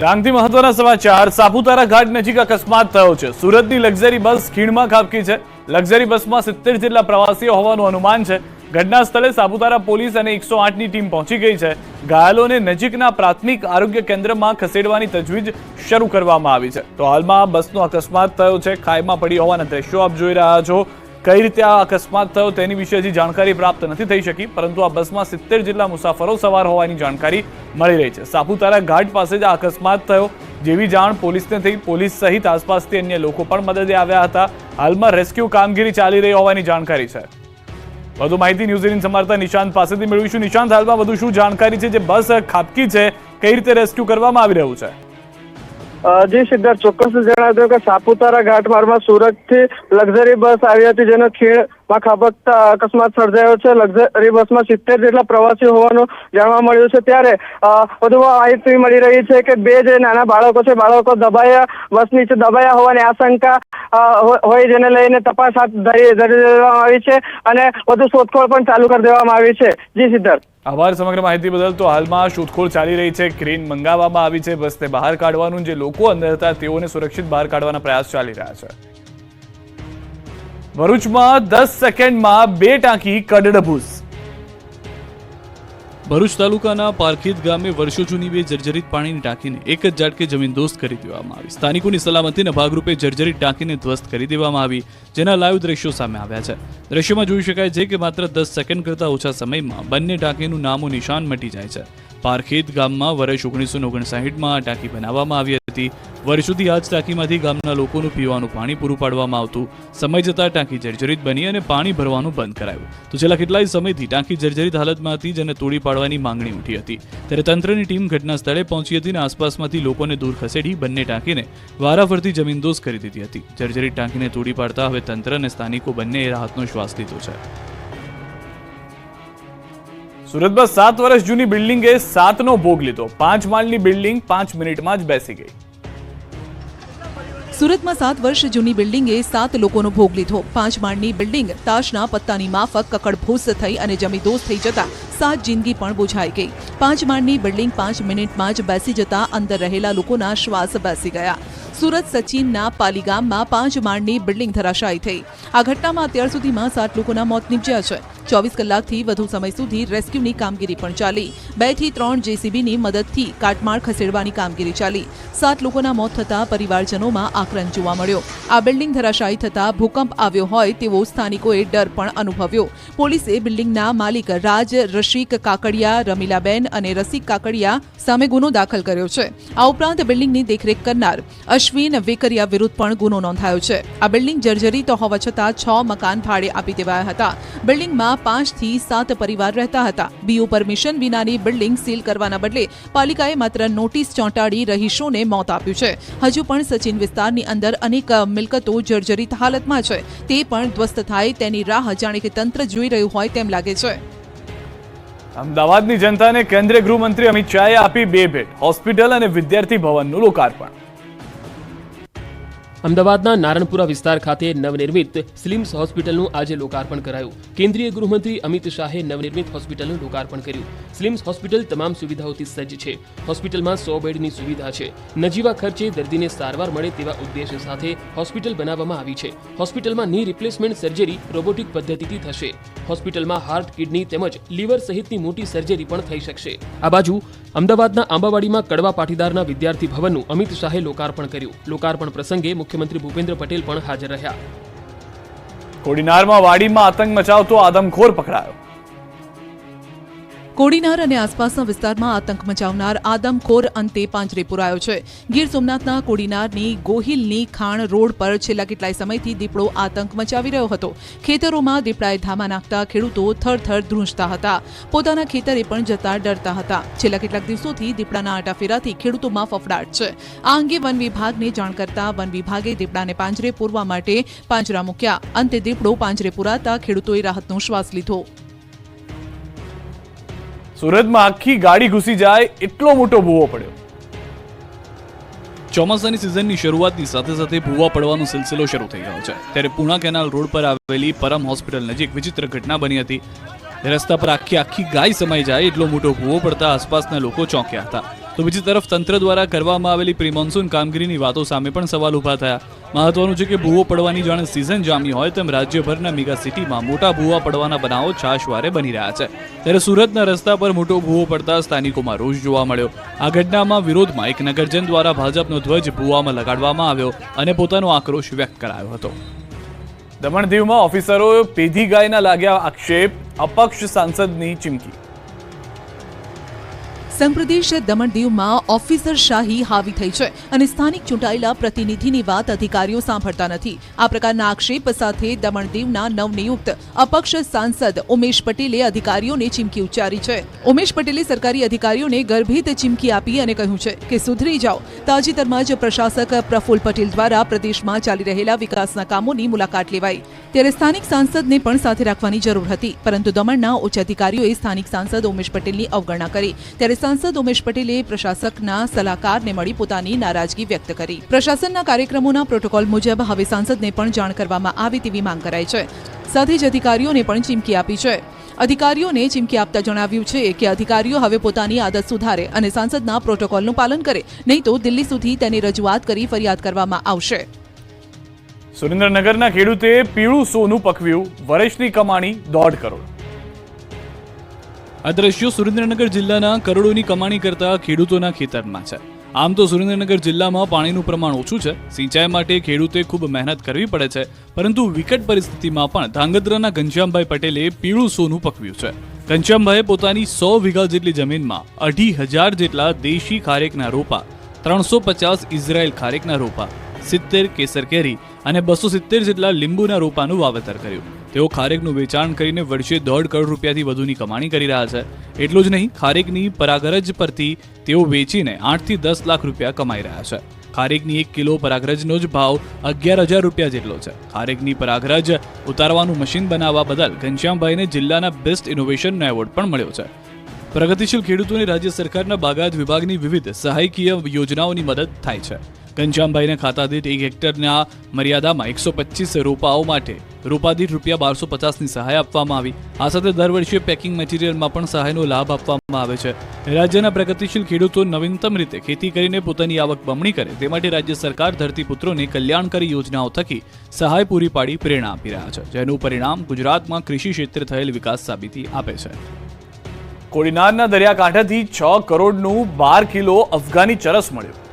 ડાંગથી મહત્વના સમાચાર. સાપુતારા ઘાટ નજીક અકસ્માત થયો છે. સુરતની લક્ઝરી બસ ખીણમાં ખાબકી છે. લક્ઝરી બસમાં સિત્તેર જેટલા પ્રવાસીઓ હોવાનું અનુમાન છે. ઘટના સ્થળે સાપુતારા પોલીસ અને એકસો આઠની ટીમ પહોંચી ગઈ છે. ઘાયલોને નજીકના પ્રાથમિક આરોગ્ય કેન્દ્રમાં ખસેડવાની તજવીજ શરૂ કરવામાં આવી છે. તો હાલમાં બસનો અકસ્માત થયો છે. ખાઈમાં પડી હોવાના દ્રશ્યો આપ જોઈ રહ્યા છો. કઈ રીતે આ અકસ્માત થયો તેની વિશે હજી જાણકારી પ્રાપ્ત નથી થઈ શકી, પરંતુ આ બસમાં સિત્તેર જેટલા મુસાફરો સવાર હોવાની જાણકારી મળી રહી છે. સાપુતારા ઘાટ પાસે જ આ અકસ્માત થયો. જેવી જાણ પોલીસને થઈ, પોલીસ સહિત આસપાસથી અન્ય લોકો પણ મદદે આવ્યા હતા. હાલમાં રેસ્ક્યુ કામગીરી ચાલી રહી હોવાની જાણકારી છે. વધુ માહિતી ન્યૂઝીલેન્ડ સમારતા નિશાંત પાસેથી મેળવીશું. નિશાંત, હાલમાં વધુ શું જાણકારી છે? જે બસ ખાબકી છે, કઈ રીતે રેસ્ક્યુ કરવામાં આવી રહ્યું છે? જી સિદ્ધાર્થ ચોક્કસ જણાવી કે સાપુતારા ઘાટ માર્ગમાં સુરતથી લક્ઝરી બસ આવી હતી જેનો ખીણમાં ખાબકતા અકસ્માત સર્જાયો છે. લક્ઝરી બસમાં સિત્તેર જેટલા પ્રવાસીઓ હોવાનું જાણવા મળ્યું છે. ત્યારે અ, વધુમાં માહિતી મળી રહી છે કે બે જે નાના બાળકો છે બાળકો દબાયા બસ નીચે દબાયા હોવાની આશંકા હોય જેને લઈને તપાસ હાથ ધરી દેવામાં આવી છે અને વધુ શોધખોળ પણ ચાલુ કરી દેવામાં આવી છે. જી સિદ્ધાર્થ. આભાર સમગ્ર માહિતી બદલ. તો હાલમાં શોધખોળ ચાલી રહી છે. ક્રેન મંગાવવામાં આવી છે. બસ તે બહાર કાઢવાનું જે લોકો અંદર હતા, તેઓને સુરક્ષિત બહાર કાઢવાના પ્રયાસ ચાલી રહ્યા છે. ભરૂચમાં દસ સેકન્ડમાં બે ટાંકી કડડભૂસ. ભરૂચ તાલુકાના પારખીદ ગામે વર્ષો જૂની બે જર્જરિત પાણીની ટાંકીને એક જ ઝાટકે જમીનદોસ્ત કરી દેવામાં આવી. સ્થાનિકોની સલામતીના ભાગરૂપે જર્જરિત ટાંકીને ધ્વસ્ત કરી દેવામાં આવી, જેના લાઈવ દ્રશ્યો સામે આવ્યા છે. દ્રશ્યમાં જોઈ શકાય છે કે માત્ર દસ સેકન્ડ કરતાં ઓછા સમયમાં બંને ટાંકીનું નામો નિશાન મટી જાય છે. પારખીદ ગામમાં વર્ષ ઓગણીસો ઓગણસાઠમાં આ ટાંકી બનાવવામાં આવી હતી. વર્ષોથી આ ટાંકીમાંથી ગામના લોકોનું પીવાનું પાણી પૂરું પાડવામાં આવતું. સમય જતાં ટાંકી જર્જરિત બની અને પાણી ભરવાનું બંધ કરાયું. તો છેલ્લા કેટલાય સમયથી ટાંકી જર્જરિત હાલતમાં હતી જેને તોડી પાડવાની માંગણી ઉઠી હતી. ત્યારે તંત્રની ટીમ ઘટના સ્થળે પહોંચી હતી અને આસપાસમાંથી લોકોને દૂર ખસેડી બંને ટાંકીને વારાફરતી જમીનદોસ્ત કરી દીધી હતી. જર્જરિત ટાંકીને તોડી પાડતા હવે તંત્ર અને સ્થાનિકો બંનેએ રાહતનો શ્વાસ લીધો છે. સુરતમાં સાત વર્ષ જૂની બિલ્ડિંગે સાતનો ભોગ લીધો. પાંચ માળની બિલ્ડિંગ પાંચ મિનિટમાં જ બેસી ગઈ. સુરતમાં સાત વર્ષ જૂની બિલ્ડિંગે સાત લોકોનો ભોગ લીધો. પાંચ માળની બિલ્ડિંગ તાશના પત્તાની માફક કકડભૂસ થઈ અને જમીદોસ થઈ જતા સાત જિંદગી પણ બુઝાઈ ગઈ. પાંચ માળની બિલ્ડિંગ પાંચ મિનિટમાં જ બેસી જતા અંદર રહેલા લોકોના શ્વાસ બેસી ગયા. સુરત સચિનના પાલીગામમાં પાંચ માળની બિલ્ડિંગ ધરાશાયી થઈ. આ ઘટનામાં અત્યાર સુધીમાં સાત લોકોના મોત નીપજ્યા છે. ચોવીસ કલાકથી વધુ સમય સુધી રેસ્ક્યુની કામગીરી પણ ચાલી. બેથી ત્રણ જેસીબીની મદદથી કાટમાળ ખસેડવાની કામગીરી ચાલી. સાત લોકોના મોત થતા પરિવારજનોમાં આક્રંદ જોવા મળ્યો. આ બિલ્ડિંગ ધરાશાયી થતા ભૂકંપ આવ્યો હોય તેવો સ્થાનિકોએ ડર પણ અનુભવ્યો. પોલીસે બિલ્ડિંગના માલિક રાજ, રશિક કાકડિયા, રમીલાબેન અને રસિક કાકડિયા સામે ગુનો દાખલ કર્યો છે. આ ઉપરાંત બિલ્ડિંગની દેખરેખ કરનાર અશ્વિન વેકરિયા વિરુદ્ધ પણ ગુનો નોંધાયો છે. આ બિલ્ડિંગ જર્જરિત હોવા છતાં છ મકાન ભાડે આપી દેવાયા હતા. બિલ્ડિંગમાં પાંચથી સાત પરિવાર રહેતા હતા. બીયુ પરમિશન વિનાની બિલ્ડિંગ સીલ કરવાના બદલે પાલિકાએ માત્ર નોટિસ ચોંટાડી રહીશોને મોત આપ્યું છે. હજુ પણ સચિન વિસ્તારની અંદર અનેક મિલકતો જર્જરિત હાલતમાં છે. તે પણ ધ્વસ્ત થાય તેની રાહ જાણે કે તંત્ર જોઈ રહ્યું હોય તેમ લાગે છે. અમદાવાદની જનતાને કેન્દ્રીય ગૃહમંત્રી અમિત શાહે આપી બે ભેટ. હોસ્પિટલ અને વિદ્યાર્થી ભવનનું લોકાર્પણ. અમદાવાદના નારણપુરા વિસ્તાર ખાતે નવનિર્મિત સ્લિમ્સ હોસ્પિટલનું આજે લોકાર્પણ કરાયું. કેન્દ્રીય ગૃહમંત્રી અમિત શાહે નવનિર્મિત હોસ્પિટલનું લોકાર્પણ કર્યું. સ્લિમ્સ હોસ્પિટલ તમામ સુવિધાઓથી સજ્જ છે. હોસ્પિટલમાં સો બેડની સુવિધા છે. નજીવા ખર્ચે દર્દીને સારવાર મળે તેવા ઉદ્દેશ્ય સાથે હોસ્પિટલ બનાવવામાં આવી છે. હોસ્પિટલમાં ની રિપ્લેસમેન્ટ સર્જરી રોબોટિક પદ્ધતિથી થશે. હોસ્પિટલમાં હાર્ટ, કિડની તેમજ લીવર સહિતની મોટી સર્જરી પણ થઈ શકશે. આ બાજુ અમદાવાદના આંબાવાડીમાં કડવા પાટીદારના વિદ્યાર્થી ભવનનું અમિત શાહે લોકાર્પણ કર્યું. લોકાર્પણ પ્રસંગે મુખ્યમંત્રી ભૂપેન્દ્ર પટેલ પણ હાજર રહ્યા. કોડીનારમાં વાડીમાં આતંક મચાવતો આદમખોર પકડાયો. કોડીનાર અને આસપાસના વિસ્તારમાં આતંક મચાવનાર આદમખોર અંતે પાંજરે પુરાયો છે. ગીર સોમનાથના કોડીનારની ગોહિલની ખાણ રોડ પર છેલ્લા કેટલાય સમયથી દીપડો આતંક મચાવી રહ્યો હતો. ખેતરોમાં દીપડાએ ધામા નાખતા ખેડૂતો થરથર ધ્રુંજતા હતા. પોતાના ખેતરે પણ જતા ડરતા હતા. છેલ્લા કેટલાક દિવસોથી દીપડાના આટાફેરાથી ખેડૂતોમાં ફફડાટ છે. આ અંગે વન વિભાગને જાણ કરતા વન વિભાગે દીપડાને પાંજરે પૂરવા માટે પાંજરા મૂક્યા. અંતે દીપડો પાંજરે પુરાતા ખેડૂતોએ રાહતનો શ્વાસ લીધો. સુરતમાં આખી ગાડી ઘૂસી જાય, એટલો મોટો ભૂવો પડ્યો. ચોમાસાની સિઝનની શરૂઆતની સાથે સાથે ભૂવા પડવાનો સિલસિલો શરૂ થઈ ગયો છે. ત્યારે પૂણા કેનાલ રોડ પર આવેલી પરમ હોસ્પિટલ નજીક વિચિત્ર ઘટના બની હતી. રસ્તા પર આખી આખી ગાય સમાઈ જાય, એટલો મોટો ભૂવો પડતા આસપાસના લોકો ચોંક્યા હતા. તો બીજી તરફ તંત્ર દ્વારા કરવામાં આવેલી પ્રી મોન્સૂન કામગીરીની વાતો સામે પણ સવાલ ઊભા થયા. મહત્વનું છે કે ભૂવો પડવાની જાણે સિઝન જામી હોય તેમ રાજ્યભરના મેગા સિટીમાં મોટા ભૂવા પડવાના બનાવો છાશવારે બની રહ્યા છે. ત્યારે સુરતના રસ્તા પર મોટો ભૂવો પડતા સ્થાનિકોમાં રોષ જોવા મળ્યો. આ ઘટનામાં વિરોધમાં એક નગરજન દ્વારા ભાજપનો ધ્વજ ભૂવામાં લગાડવામાં આવ્યો અને પોતાનો આક્રોશ વ્યક્ત કરાયો હતો. દમણ દીવમાં ઓફિસરો પેધી ગાયના લાગ્યા આક્ષેપ. અપક્ષ સાંસદની ચીમકી. સંપ્રદેશ દમણ દીવમાં ઓફિસર શાહી હાવી થઈ છે અને સ્થાનિક ચૂંટાયેલા પ્રતિનિધિની વાત અધિકારીઓ સાંભળતા નથી. આ પ્રકારના આક્ષેપ સાથે દમણ દીવના નવનિયુક્ત અપક્ષ સાંસદ ઉમેશ પટેલે અધિકારીઓને ચીમકી ઉચ્ચારી છે. ઉમેશ પટેલે સરકારી અધિકારીઓને ગર્ભિત ચીમકી આપી અને કહ્યું છે કે, સુધરી જાઓ. તાજેતરમાં જ પ્રશાસક પ્રફુલ્લ પટેલ દ્વારા પ્રદેશમાં ચાલી રહેલા વિકાસના કામોની મુલાકાત લેવાઈ. ત્યારે સ્થાનિક સાંસદને પણ સાથે રાખવાની જરૂર હતી. પરંતુ દમણના ઉચ્ચ અધિકારીઓએ સ્થાનિક સાંસદ ઉમેશ પટેલની અવગણના કરી. ત્યારે સાંસદ ઉમેશ પટેલે પ્રશાસકના સલાહકારને મળી પોતાની નારાજગી વ્યક્ત કરી. પ્રશાસનના કાર્યક્રમોના પ્રોટોકોલ મુજબ હવે સાંસદને પણ જાણ કરવામાં આવે તેવી માંગ કરાઈ છે. સાથે જ અધિકારીઓને પણ ચીમકી આપી છે. અધિકારીઓને ચીમકી આપતા જણાવ્યું છે કે અધિકારીઓ હવે પોતાની આદત સુધારે અને સાંસદના પ્રોટોકોલનું પાલન કરે. નહીં તો દિલ્હી સુધી તેની રજૂઆત કરી ફરિયાદ કરવામાં આવશે. સુરેન્દ્રનગરના ખેડૂતે પીળું સોનું પકવ્યું. વરેશની કમાણી દોઢ કરોડ. આ દ્રશ્યો સુરેન્દ્રનગર જિલ્લાના કરોડોની કમાણી કરતા ખેડૂતોના ખેતરમાં છે. આમ તો સુરેન્દ્રનગર જિલ્લામાં પાણીનું પ્રમાણ ઓછું છે. સિંચાઈ માટે ખેડૂતે ખૂબ મહેનત કરવી પડે છે. પરંતુ વિકટ પરિસ્થિતિમાં પણ ધાંગધ્રાના ઘનશ્યામભાઈ પટેલે પીળું સોનું પકવ્યું છે. ઘનશ્યામભાઈએ પોતાની સો વીઘા જેટલી જમીનમાં અઢી હજાર જેટલા દેશી ખારેકના રોપા, ત્રણસો પચાસ ઇઝરાયલ ખારેકના રોપા સિત્તેર કેસર કેરી અને બસો સિત્તેર જેટલા લીંબુના રોપાનું વાવેતર કર્યું. તેઓ ખારેકનું વેચાણ કરીને વર્ષે દોઢ કરોડ રૂપિયાથી વધુની કમાણી કરી રહ્યા છે. એટલું જ નહીં, ખારેકની પરાગરજ પરથી તેઓ વેચીને આઠથી દસ લાખ રૂપિયા કમાઈ રહ્યા છે. ખારેકની એક કિલો પરાગરજનો જ ભાવ અગિયાર હજાર રૂપિયા જેટલો છે. ખારેકની પરાગરજ ઉતારવાનું મશીન બનાવવા બદલ ઘનશ્યામભાઈને જિલ્લાના બેસ્ટ ઇનોવેશનનો એવોર્ડ પણ મળ્યો છે. પ્રગતિશીલ ખેડૂતોને રાજ્ય સરકારના બાગાયત વિભાગની વિવિધ સહાયકીય યોજનાઓની મદદ થાય છે. ઘનશ્યામભાઈને ખાતા દીઠ એક હેક્ટરના મર્યાદામાં એકસો પચીસ રોપાઓ માટે રોપા દીઠ રૂપિયા બારસો પચાસની સહાય આપવામાં આવી. આ સાથે દર વર્ષે પેકિંગ મટીરિયલમાં પણ સહાયનો લાભ આપવામાં આવે છે. રાજ્યના પ્રગતિશીલ ખેડૂતો નવીનતમ રીતે ખેતી કરીને પોતાની આવક બમણી કરે તે માટે રાજ્ય સરકાર ધરતીપુત્રોને કલ્યાણકારી યોજનાઓ થકી સહાય પૂરી પાડી પ્રેરણા આપી રહ્યા છે, જેનું પરિણામ ગુજરાતમાં કૃષિ ક્ષેત્રે થયેલ વિકાસ સાબિતી આપે છે. કોડીનારના દરિયાકાંઠેથી છ કરોડનું બાર કિલો અફઘાની ચરસ મળ્યું.